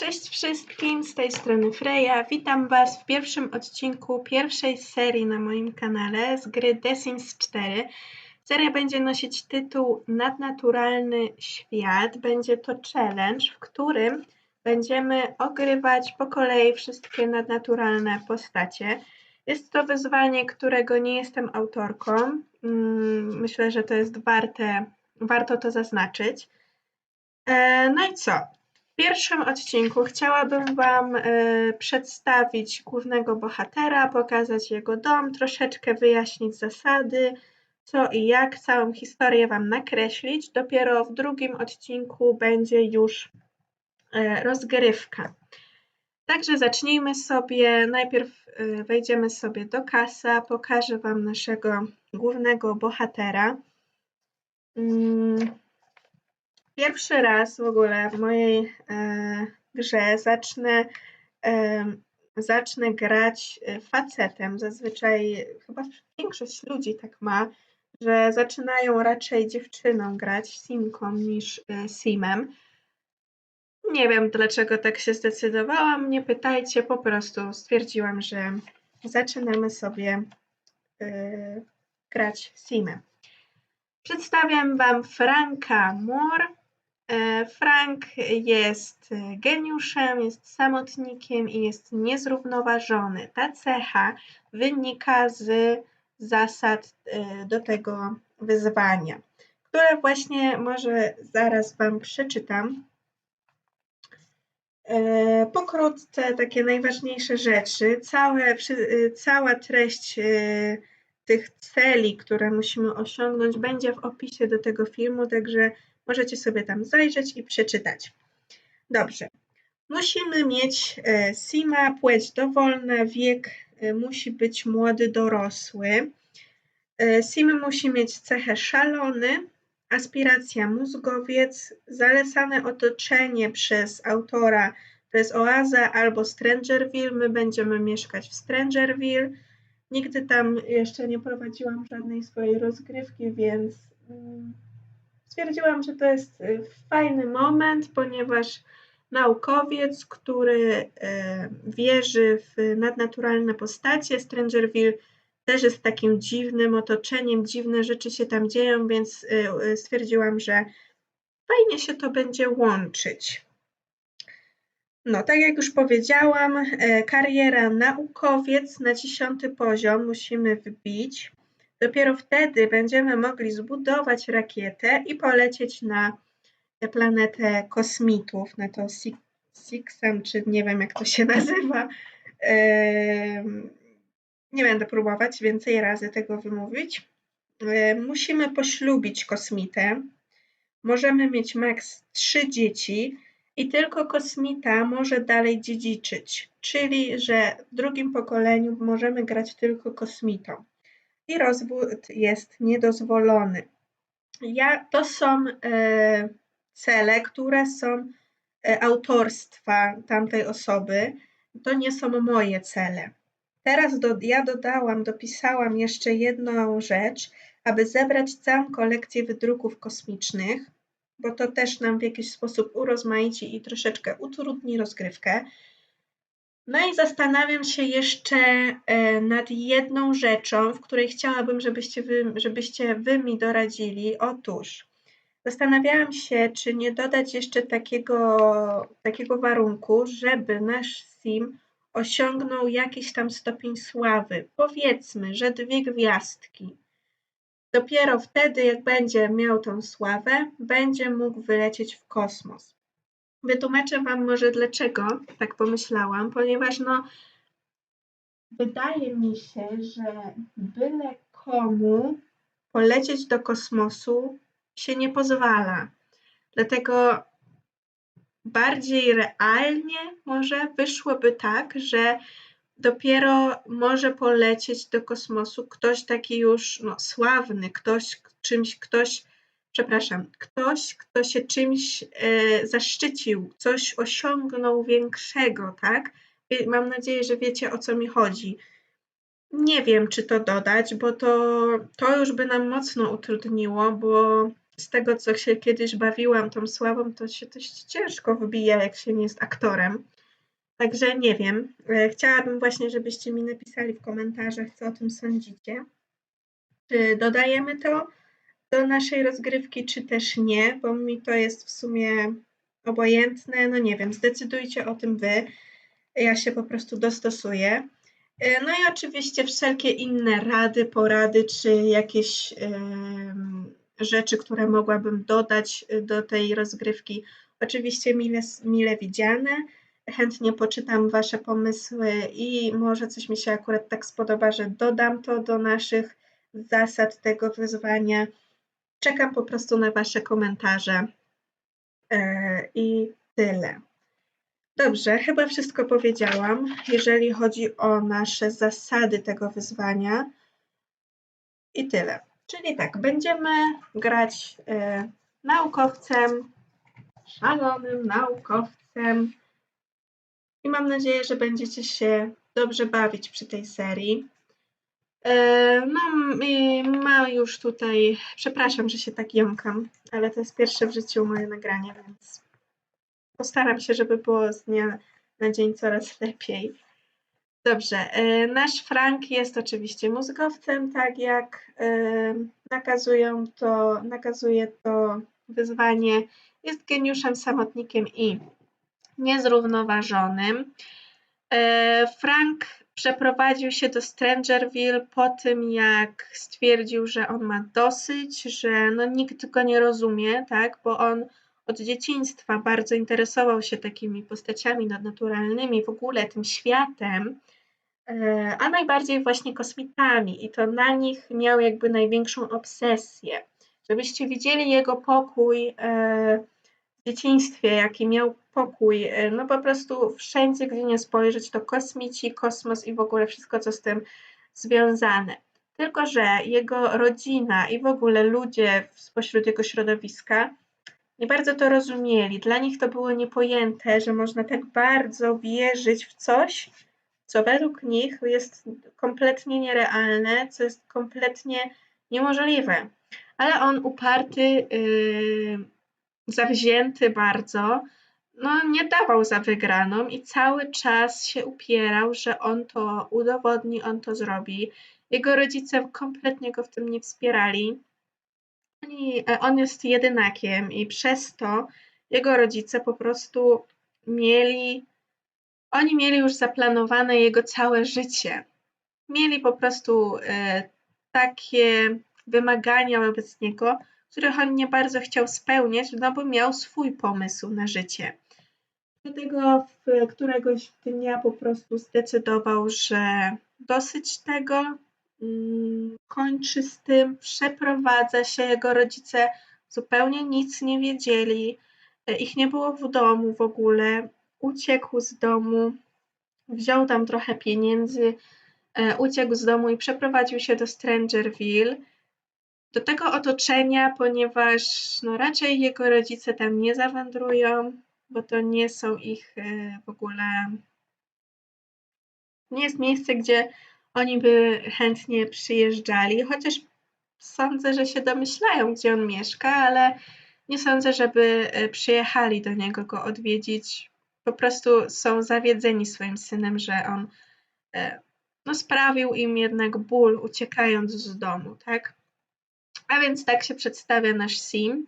Cześć wszystkim, z tej strony Freya. Witam Was w pierwszym odcinku pierwszej serii na moim kanale z gry The Sims 4. Seria będzie nosić tytuł Nadnaturalny Świat. Będzie to challenge, w którym będziemy ogrywać po kolei wszystkie nadnaturalne postacie. Jest to wyzwanie, którego nie jestem autorką. Mm, myślę, że to jest warte, warto to zaznaczyć. E, no i co? Pierwszym odcinku chciałabym Wam y, przedstawić głównego bohatera, pokazać jego dom, troszeczkę wyjaśnić zasady, co i jak, całą historię Wam nakreślić. Dopiero w drugim odcinku będzie już y, rozgrywka. Także zacznijmy sobie. Najpierw y, wejdziemy sobie do kasa, pokażę Wam naszego głównego bohatera. Mm. Pierwszy raz w ogóle w mojej e, grze zacznę, e, zacznę grać e, facetem. Zazwyczaj chyba większość ludzi tak ma, że zaczynają raczej dziewczyną grać, simką niż simem. Nie wiem dlaczego tak się zdecydowałam, nie pytajcie, po prostu stwierdziłam, że zaczynamy sobie grać simem. Przedstawiam Wam Franka Moore. E, Frank jest geniuszem, jest samotnikiem i jest niezrównoważony. Ta cecha wynika z zasad e, do tego wyzwania, które właśnie może zaraz Wam przeczytam. E, pokrótce takie najważniejsze rzeczy. Całe, cała treść tych celi, które musimy osiągnąć, będzie w opisie do tego filmu, także Możecie sobie tam zajrzeć i przeczytać. Dobrze. Musimy mieć e, SIMA, płeć dowolna, wiek e, musi być młody, dorosły. E, SIM musi mieć cechę szalony, aspiracja mózgowiec, zalecane otoczenie przez autora to jest Oaza albo Strangerville. My będziemy mieszkać w Strangerville. Nigdy tam jeszcze nie prowadziłam żadnej swojej rozgrywki, więc mm, stwierdziłam, że to jest y, fajny moment, ponieważ naukowiec, który y, wierzy w nadnaturalne postacie, Strangerville też jest takim dziwnym otoczeniem, dziwne rzeczy się tam dzieją, więc y, stwierdziłam, że fajnie się to będzie łączyć. No, tak jak już powiedziałam, kariera naukowiec na dziesiąty poziom musimy wbić. Dopiero wtedy będziemy mogli zbudować rakietę i polecieć na planetę kosmitów, na to Sixem, czy nie wiem jak to się nazywa. Nie będę próbować więcej razy tego wymówić. Musimy poślubić kosmitę. Możemy mieć maks trzy dzieci i tylko kosmita może dalej dziedziczyć, czyli że w drugim pokoleniu możemy grać tylko kosmitą i rozwód jest niedozwolony. Ja, to są e, cele, które są e, autorstwa tamtej osoby. To nie są moje cele. Teraz do, ja dodałam, dopisałam jeszcze jedną rzecz, aby zebrać całą kolekcję wydruków kosmicznych, bo to też nam w jakiś sposób urozmaici i troszeczkę utrudni rozgrywkę. No i zastanawiam się jeszcze e, nad jedną rzeczą, w której chciałabym, żebyście wy, żebyście wy mi doradzili. Otóż zastanawiałam się, czy nie dodać jeszcze takiego, takiego warunku, żeby nasz sim osiągnął jakiś tam stopień sławy. Powiedzmy, że dwie gwiazdki. Dopiero wtedy, jak będzie miał tą sławę, będzie mógł wylecieć w kosmos. Wytłumaczę Wam może dlaczego tak pomyślałam, ponieważ no wydaje mi się, że byle komu polecieć do kosmosu się nie pozwala. Dlatego bardziej realnie może wyszłoby tak, że dopiero może polecieć do kosmosu ktoś taki już no, sławny, ktoś czymś, ktoś przepraszam, ktoś, kto się czymś e, zaszczycił, coś osiągnął większego, tak? Mam nadzieję, że wiecie o co mi chodzi. Nie wiem, czy to dodać, bo to, to już by nam mocno utrudniło, bo z tego, co się kiedyś bawiłam tą sławą, to się dość ciężko wybija, jak się nie jest aktorem. Także nie wiem. E, chciałabym właśnie, żebyście mi napisali w komentarzach, co o tym sądzicie. Czy dodajemy to do naszej rozgrywki, czy też nie, bo mi to jest w sumie obojętne. No nie wiem, zdecydujcie o tym wy. Ja się po prostu dostosuję. E, no i oczywiście wszelkie inne rady, porady, czy jakieś rzeczy, które mogłabym dodać y, do tej rozgrywki, oczywiście mile, mile widziane. Chętnie poczytam Wasze pomysły i może coś mi się akurat tak spodoba, że dodam to do naszych zasad tego wyzwania. Czekam po prostu na Wasze komentarze. E, I tyle. Dobrze, chyba wszystko powiedziałam, jeżeli chodzi o nasze zasady tego wyzwania. I tyle. Czyli tak, będziemy grać y, naukowcem, szalonym naukowcem. I mam nadzieję, że będziecie się dobrze bawić przy tej serii. E, no, ma już tutaj, przepraszam, że się tak jąkam, ale to jest pierwsze w życiu moje nagranie, więc postaram się, żeby było z dnia na dzień coraz lepiej. Dobrze, e, nasz Frank jest oczywiście mózgowcem, tak jak e, nakazują to, nakazuje to wyzwanie. Jest geniuszem, samotnikiem i niezrównoważonym. Frank przeprowadził się do Strangerville po tym, jak stwierdził, że on ma dosyć, że no nikt go nie rozumie, tak, bo on od dzieciństwa bardzo interesował się takimi postaciami nadnaturalnymi, w ogóle tym światem, e, a najbardziej właśnie kosmitami i to na nich miał jakby największą obsesję. Żebyście widzieli jego pokój e, dzieciństwie, jaki miał pokój, e, no po prostu wszędzie, gdzie nie spojrzeć, to kosmici, kosmos i w ogóle wszystko, co z tym związane. Tylko, że jego rodzina i w ogóle ludzie spośród jego środowiska nie bardzo to rozumieli. Dla nich to było niepojęte, że można tak bardzo wierzyć w coś, co według nich jest kompletnie nierealne, co jest kompletnie niemożliwe. Ale on uparty, yy, zawzięty bardzo, no nie dawał za wygraną i cały czas się upierał, że on to udowodni, on to zrobi. Jego rodzice kompletnie go w tym nie wspierali. E, on jest jedynakiem i przez to jego rodzice po prostu mieli, oni mieli już zaplanowane jego całe życie. Mieli po prostu e, takie wymagania wobec niego, których on nie bardzo chciał spełniać, no bo miał swój pomysł na życie. Dlatego któregoś dnia po prostu zdecydował, że dosyć tego, Mm, kończy z tym, przeprowadza się, jego rodzice zupełnie nic nie wiedzieli, e, ich nie było w domu w ogóle, uciekł z domu, wziął tam trochę pieniędzy, e, uciekł z domu i przeprowadził się do Strangerville, do tego otoczenia, ponieważ no raczej jego rodzice tam nie zawędrują, bo to nie są ich e, w ogóle, nie jest miejsce, gdzie oni by chętnie przyjeżdżali, chociaż sądzę, że się domyślają, gdzie on mieszka, ale nie sądzę, żeby e, przyjechali do niego go odwiedzić. Po prostu są zawiedzeni swoim synem, że on e, no, sprawił im jednak ból uciekając z domu, tak? A więc tak się przedstawia nasz Sim.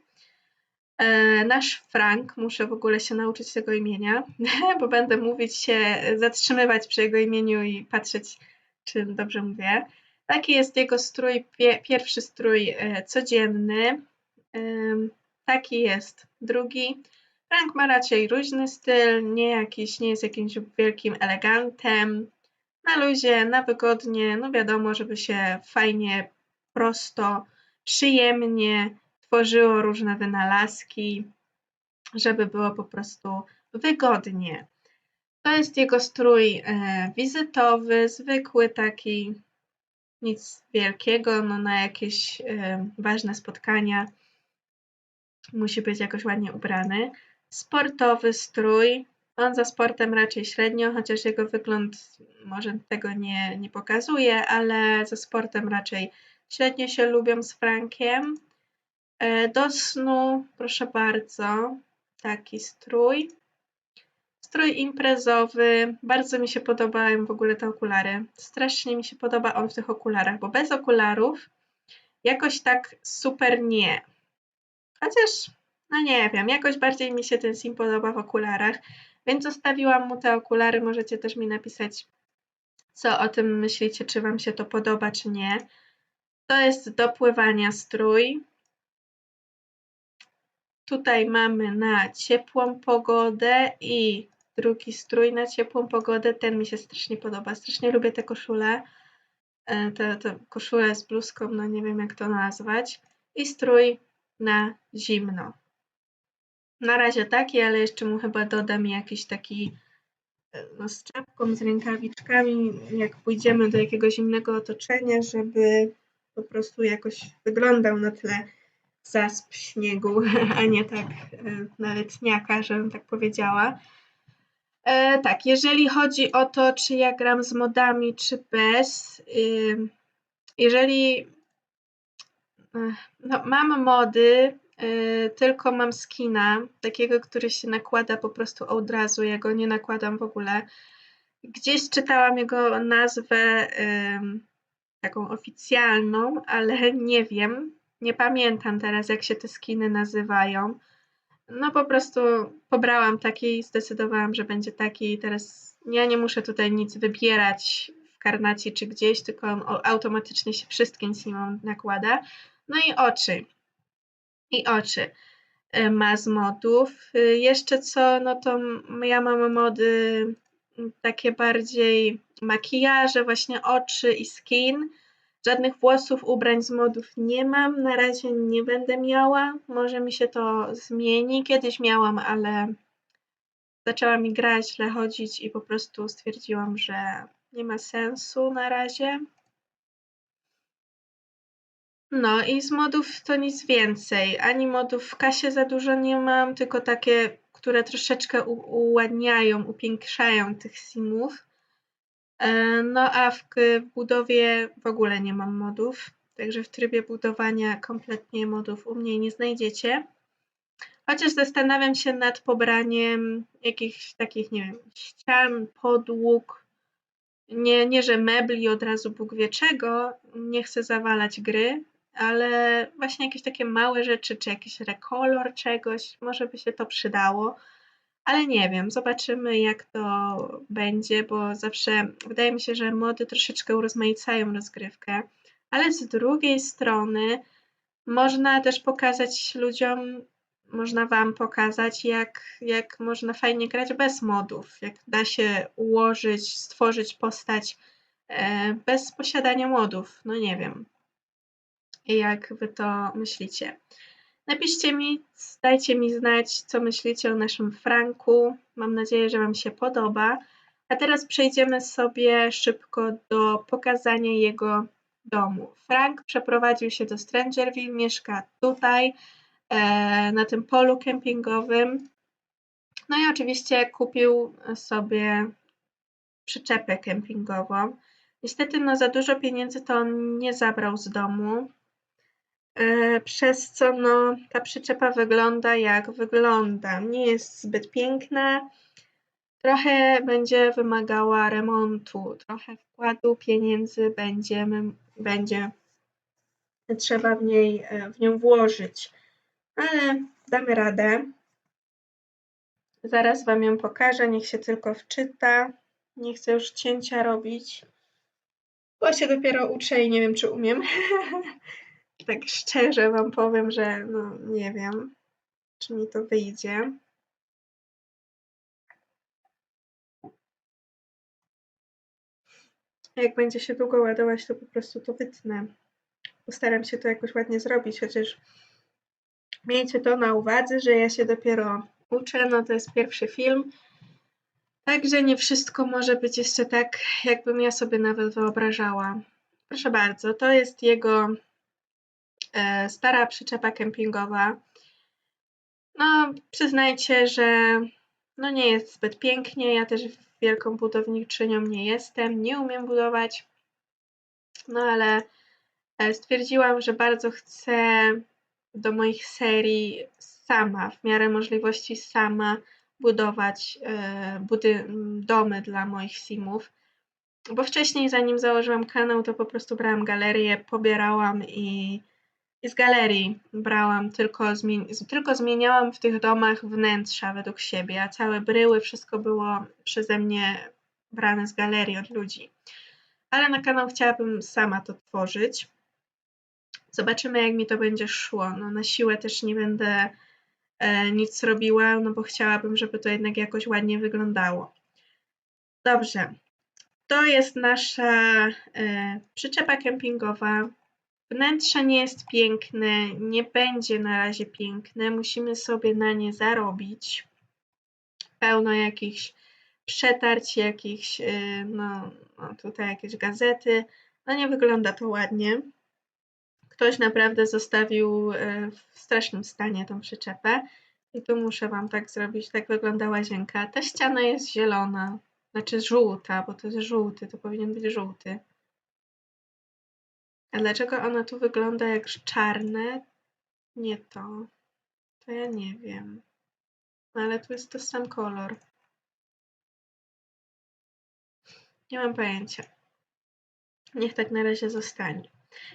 E, nasz Frank, muszę w ogóle się nauczyć tego imienia, bo będę mówić się, zatrzymywać przy jego imieniu i patrzeć czy dobrze mówię. Taki jest jego strój, pierwszy strój e, codzienny. Taki jest drugi. Frank ma raczej luźny styl, nie, jakiś, nie jest jakimś wielkim elegantem. Na luzie, na wygodnie, no wiadomo, żeby się fajnie, prosto, przyjemnie tworzyło różne wynalazki, żeby było po prostu wygodnie. To jest jego strój e, wizytowy, zwykły taki, nic wielkiego, no na jakieś e, ważne spotkania musi być jakoś ładnie ubrany. Sportowy strój, on za sportem raczej średnio, chociaż jego wygląd może tego nie, nie pokazuje, ale za sportem raczej średnio się lubią z Frankiem. E, Do snu, proszę bardzo, taki strój. Strój imprezowy. Bardzo mi się podobają w ogóle te okulary. Strasznie mi się podoba on w tych okularach, bo bez okularów jakoś tak super nie. Chociaż, no nie wiem, jakoś bardziej mi się ten sim podoba w okularach, więc zostawiłam mu te okulary. Możecie też mi napisać, co o tym myślicie, czy wam się to podoba, czy nie. To jest do pływania strój. Tutaj mamy na ciepłą pogodę i drugi strój na ciepłą pogodę. Ten mi się strasznie podoba. Strasznie lubię te koszule. E, Te, te koszule z bluzką, no nie wiem jak to nazwać. I strój na zimno. Na razie taki, ale jeszcze mu chyba dodam jakiś taki e, no, z czapką, z rękawiczkami, jak pójdziemy do jakiegoś innego otoczenia, żeby po prostu jakoś wyglądał na tle zasp śniegu, a nie tak e, na letniaka, żebym tak powiedziała. E, tak, jeżeli chodzi o to, czy ja gram z modami, czy bez, ym, jeżeli Ech, no, mam mody, y, tylko mam skina, takiego, który się nakłada po prostu od razu, ja go nie nakładam w ogóle. Gdzieś czytałam jego nazwę taką oficjalną, ale nie wiem, nie pamiętam teraz, jak się te skiny nazywają. No po prostu pobrałam taki i zdecydowałam, że będzie taki i teraz ja nie muszę tutaj nic wybierać w karnacie czy gdzieś, tylko on automatycznie się wszystkim simom nakłada. No i oczy. I oczy y, ma z modów. Y, Jeszcze co, no to ja mam mody takie bardziej makijaże, właśnie oczy i skin. Żadnych włosów, ubrań z modów nie mam. Na razie nie będę miała. Może mi się to zmieni. Kiedyś miałam, ale zaczęła mi gra źle chodzić i po prostu stwierdziłam, że nie ma sensu na razie. No i z modów to nic więcej. Ani modów w kasie za dużo nie mam, tylko takie, które troszeczkę uładniają, upiększają tych simów. E, No a w budowie w ogóle nie mam modów, także w trybie budowania kompletnie modów u mnie nie znajdziecie. Chociaż zastanawiam się nad pobraniem jakichś takich, nie wiem, ścian, podłóg. Nie, nie, że mebli od razu Bóg wie czego, nie chcę zawalać gry, ale właśnie jakieś takie małe rzeczy, czy jakiś rekolor czegoś, może by się to przydało. Ale nie wiem, zobaczymy jak to będzie, bo zawsze wydaje mi się, że mody troszeczkę urozmaicają rozgrywkę, ale z drugiej strony można też pokazać ludziom, można Wam pokazać, jak, jak można fajnie grać bez modów, jak da się ułożyć, stworzyć postać e, bez posiadania modów. No nie wiem. Jak Wy to myślicie? Napiszcie mi, dajcie mi znać, co myślicie o naszym Franku. Mam nadzieję, że Wam się podoba. A teraz przejdziemy sobie szybko do pokazania jego domu. Frank przeprowadził się do Strangerville, mieszka tutaj, e, na tym polu kempingowym. No i oczywiście kupił sobie przyczepę kempingową. Niestety no, za dużo pieniędzy to on nie zabrał z domu, przez co no, ta przyczepa wygląda jak wygląda. Nie jest zbyt piękna, trochę będzie wymagała remontu, trochę wkładu pieniędzy będziemy, będzie trzeba w, niej, e, w nią włożyć, ale damy radę. Zaraz Wam ją pokażę, niech się tylko wczyta. Nie chcę już cięcia robić, bo się dopiero uczę i nie wiem, czy umiem. tak szczerze Wam powiem, że no nie wiem, czy mi to wyjdzie. Jak będzie się długo ładować, to po prostu to wytnę. Postaram się to jakoś ładnie zrobić, chociaż miejcie to na uwadze, że ja się dopiero uczę, no to jest pierwszy film. Także nie wszystko może być jeszcze tak, jakbym ja sobie nawet wyobrażała. Proszę bardzo, to jest jego stara przyczepa kempingowa. No, przyznajcie, że no nie jest zbyt pięknie. Ja też wielką budowniczynią nie jestem, nie umiem budować. No ale e, stwierdziłam, że bardzo chcę do moich serii sama, w miarę możliwości sama budować e, budy domy dla moich simów. Bo wcześniej, zanim założyłam kanał, to po prostu brałam galerię, pobierałam i z galerii brałam, tylko, tylko zmieniałam w tych domach wnętrza według siebie, a całe bryły, wszystko było przeze mnie brane z galerii od ludzi. Ale na kanał chciałabym sama to tworzyć. Zobaczymy, jak mi to będzie szło. No, na siłę też nie będę e, nic robiła, no bo chciałabym, żeby to jednak jakoś ładnie wyglądało. Dobrze. To jest nasza e, przyczepa kempingowa. Wnętrze nie jest piękne, nie będzie na razie piękne. Musimy sobie na nie zarobić. Pełno jakichś przetarć, jakichś, e, no, no tutaj jakieś gazety. No nie wygląda to ładnie ktoś naprawdę zostawił e, w strasznym stanie tą przyczepę. I tu muszę Wam tak zrobić, tak wygląda łazienka. Ta ściana jest zielona, znaczy żółta, bo to jest żółty, to powinien być żółty. A dlaczego ona tu wygląda jak czarne? Nie to. To ja nie wiem. No ale tu jest to sam kolor. Nie mam pojęcia. Niech tak na razie zostanie.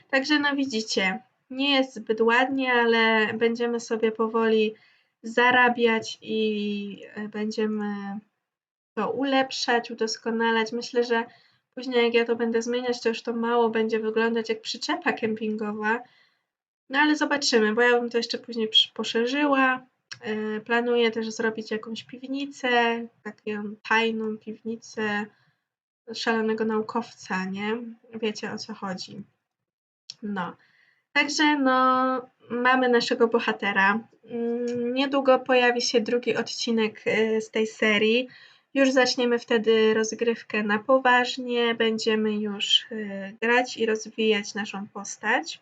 Także no widzicie, nie jest zbyt ładnie, ale będziemy sobie powoli zarabiać i e, będziemy to ulepszać, udoskonalać. Myślę, że później jak ja to będę zmieniać, to już to mało będzie wyglądać jak przyczepa kempingowa. No ale zobaczymy, bo ja bym to jeszcze później poszerzyła. E, planuję też zrobić jakąś piwnicę, taką tajną piwnicę szalonego naukowca, nie? Wiecie o co chodzi. No. Także no, mamy naszego bohatera. Mm, niedługo pojawi się drugi odcinek y, z tej serii. Już zaczniemy wtedy rozgrywkę na poważnie, będziemy już y, grać i rozwijać naszą postać.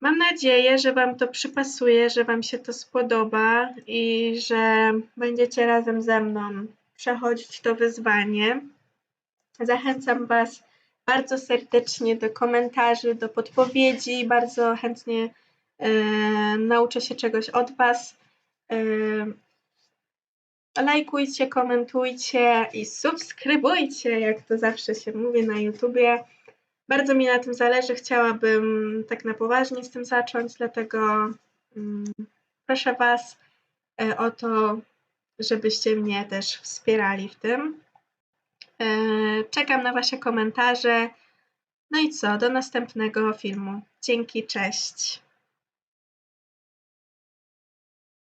Mam nadzieję, że Wam to przypasuje, że Wam się to spodoba i że będziecie razem ze mną przechodzić to wyzwanie. Zachęcam Was bardzo serdecznie do komentarzy, do podpowiedzi. Bardzo chętnie e, nauczę się czegoś od Was. E, lajkujcie, komentujcie i subskrybujcie, jak to zawsze się mówi na YouTubie. Bardzo mi na tym zależy. Chciałabym tak na poważnie z tym zacząć, dlatego mm, proszę Was e, o to, żebyście mnie też wspierali w tym. E, czekam na Wasze komentarze. No i co, do następnego filmu. Dzięki, cześć.